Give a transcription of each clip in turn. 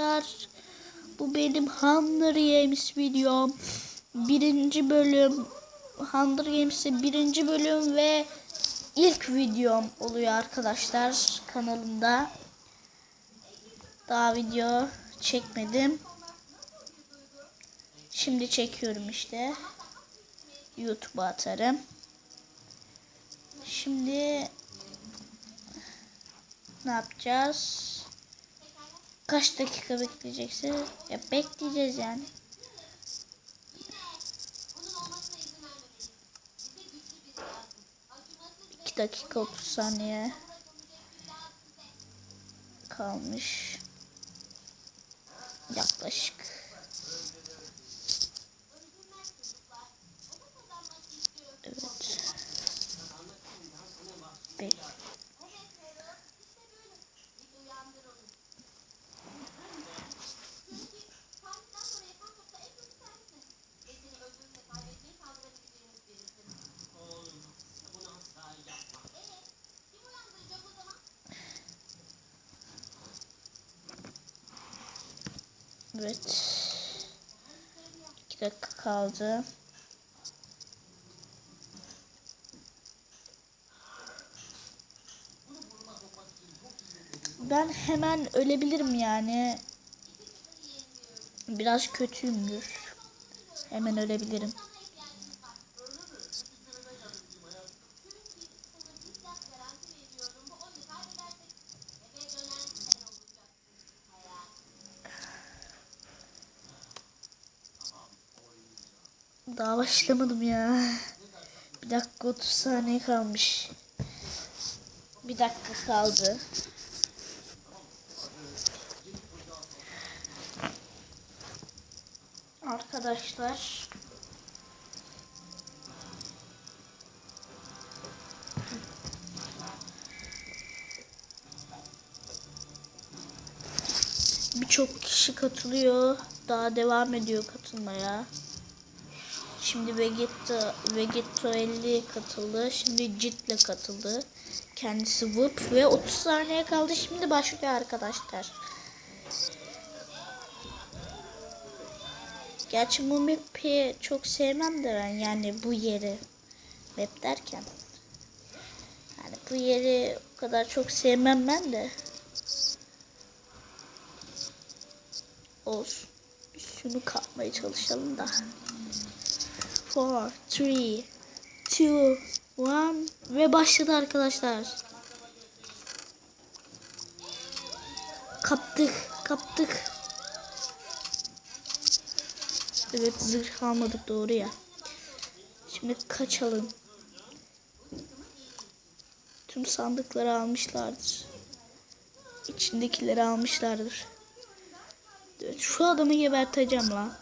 arkadaşlar. Bu benim Hunger Games videom. Birinci bölüm. Hunger Games'in birinci bölüm ve ilk videom oluyor arkadaşlar kanalımda. Daha video çekmedim. Şimdi çekiyorum işte. YouTube'a atarım. Şimdi ne yapacağız? Kaç dakika bekleyeceksin? Ya bekleyeceğiz yani. İki dakika 30 saniye kalmış. Yaklaşık. Evet. İki dakika kaldı. Ben hemen ölebilirim yani. Biraz kötüyümdür. Hemen ölebilirim. Daha başlamadım ya. Bir dakika 30 saniye kalmış. Bir dakika kaldı. Arkadaşlar. Birçok kişi katılıyor. Daha devam ediyor katılmaya. Şimdi Vegeta, Vegeto 50 katıldı. Şimdi Jit'le katıldı. Kendisi Whoop ve 30 saniye kaldı. Şimdi başlıyor arkadaşlar. Gerçi bu map'i çok sevmem de ben yani bu yeri. Map derken. Yani bu yeri o kadar çok sevmem ben de. Olsun. Şunu kapmaya çalışalım da. 4, 3, 2, 1 ve başladı arkadaşlar. Kaptık, kaptık. Evet zırh almadık doğru ya. Şimdi kaçalım. Tüm sandıkları almışlardır. İçindekileri almışlardır. Şu adamı geberteceğim lan.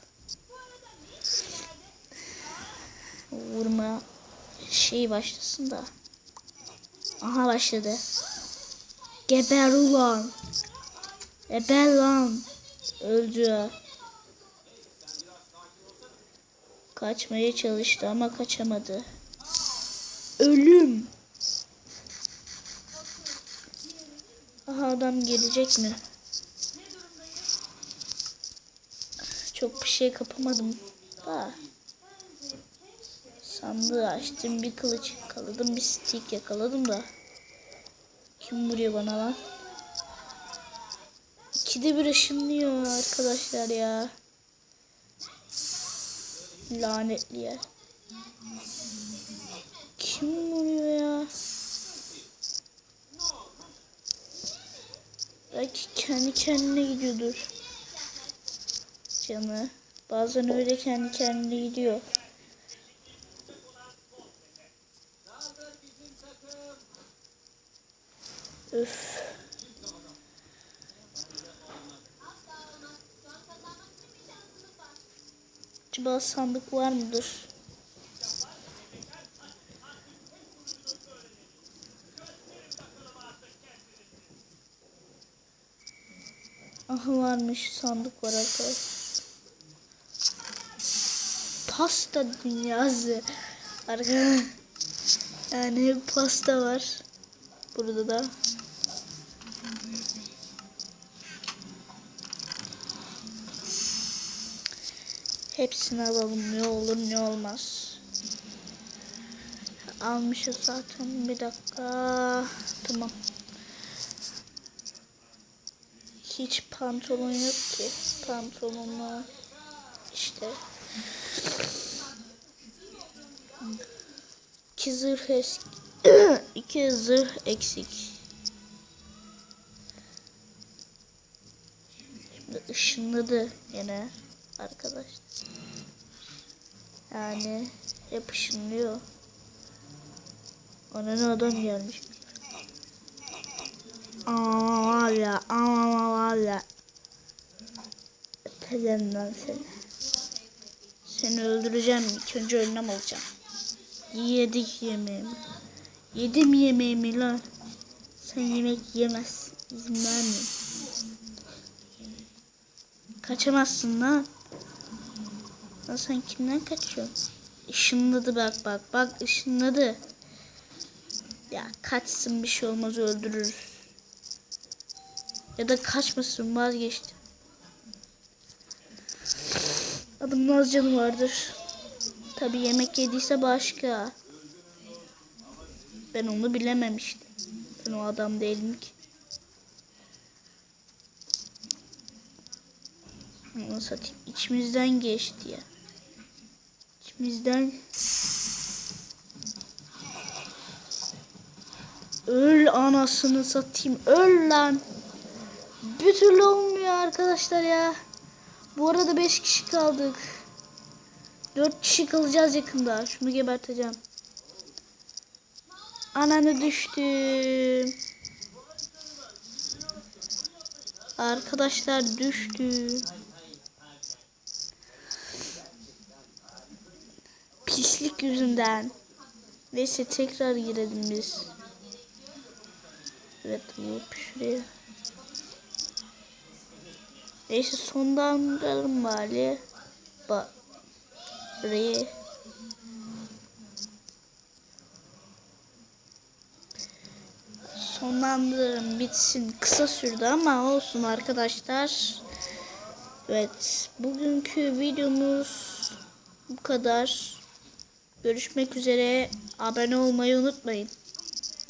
Vurma şey başlasın da. Aha başladı. Geber ulan. Geber lan. Öldü. Kaçmaya çalıştı ama kaçamadı. Ölüm. Aha adam gelecek mi? Çok bir şey kapamadım. Da. Sandığı açtım bir kılıç yakaladım bir stick yakaladım da. Kim vuruyor bana lan? İkide bir ışınlıyor arkadaşlar ya. Lanetli yer. Kim vuruyor ya? Belki kendi kendine gidiyordur. Canı. Bazen öyle kendi kendine gidiyor. Üf. Acaba sandık var mıdır? Aha varmış sandık var arkadaşlar. Pasta dünyası. Arkadaşlar. Yani pasta var. Burada da. Hepsini alalım ne olur ne olmaz. Almışız zaten bir dakika. Tamam. Hiç pantolon yok ki. Pantolonla işte. İki zırh eski. İki zırh eksik. Şimdi ışınladı yine arkadaşlar. Yani hep ışınlıyor. Ona ne adam gelmiş. Ama var ya ama var ya. Öpeceğim lan seni. Seni öldüreceğim. İlk önce önlem alacağım. Yedik yemeğimi. Yedim yemeğimi lan. Sen yemek yemezsin. İzin vermiyorum. Kaçamazsın lan. Lan sen kimden kaçıyorsun? Işınladı bak bak bak ışınladı. Ya kaçsın bir şey olmaz öldürürüz. Ya da kaçmasın vazgeçtim. Adamın az canı vardır. Tabi yemek yediyse başka. Ben onu bilememiştim. Ben o adam değilim ki. Onu satayım. İçimizden geçti ya. İçimizden. Öl anasını satayım. Öl lan. Bir türlü olmuyor arkadaşlar ya. Bu arada 5 kişi kaldık. 4 kişi kalacağız yakında. Şunu geberteceğim. Ananı düştüm. Arkadaşlar düştü. Pislik yüzünden. Neyse tekrar girelim biz. Evet hop şuraya. Neyse sondan bari. Ba Buraya. Sonlandırırım bitsin. Kısa sürdü ama olsun arkadaşlar. Evet. Bugünkü videomuz bu kadar. Görüşmek üzere. Abone olmayı unutmayın.